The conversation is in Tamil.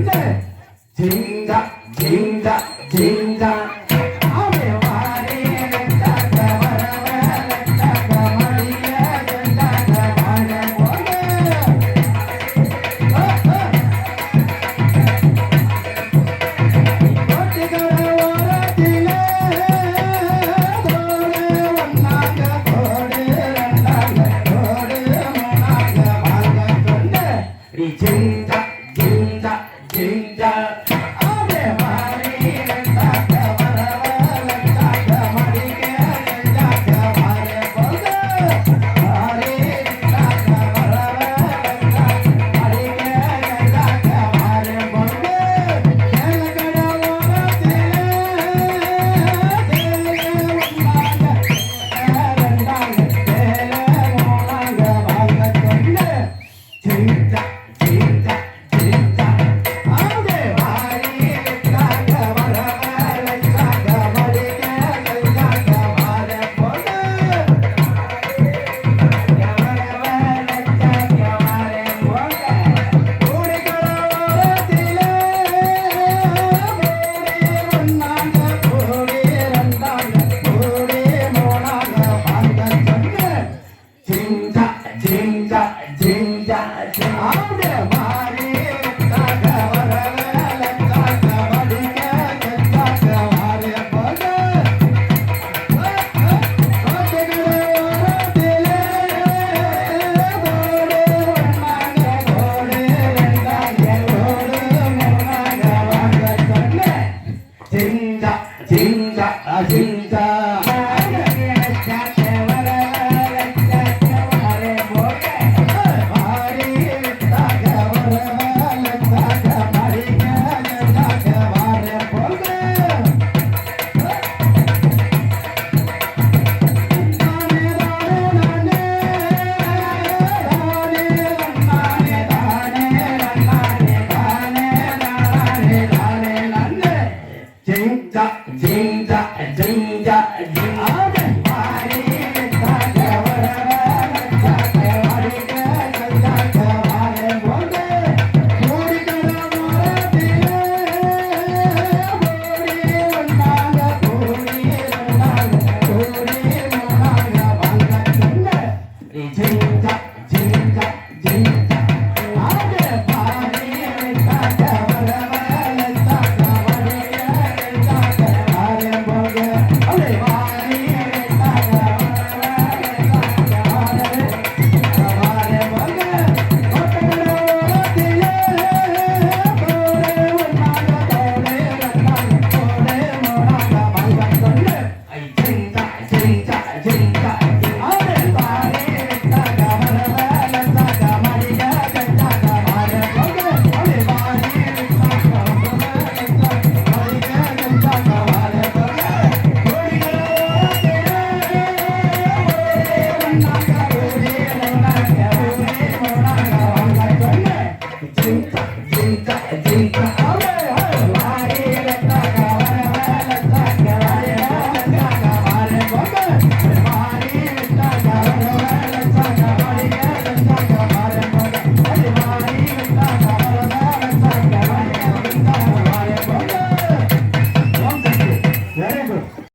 预备 Yeah. ஜிஞ்சா ஜிஞ்சா அப்படியே மாறி Ding, da, ding, da, ding. danger, danger, danger, danger.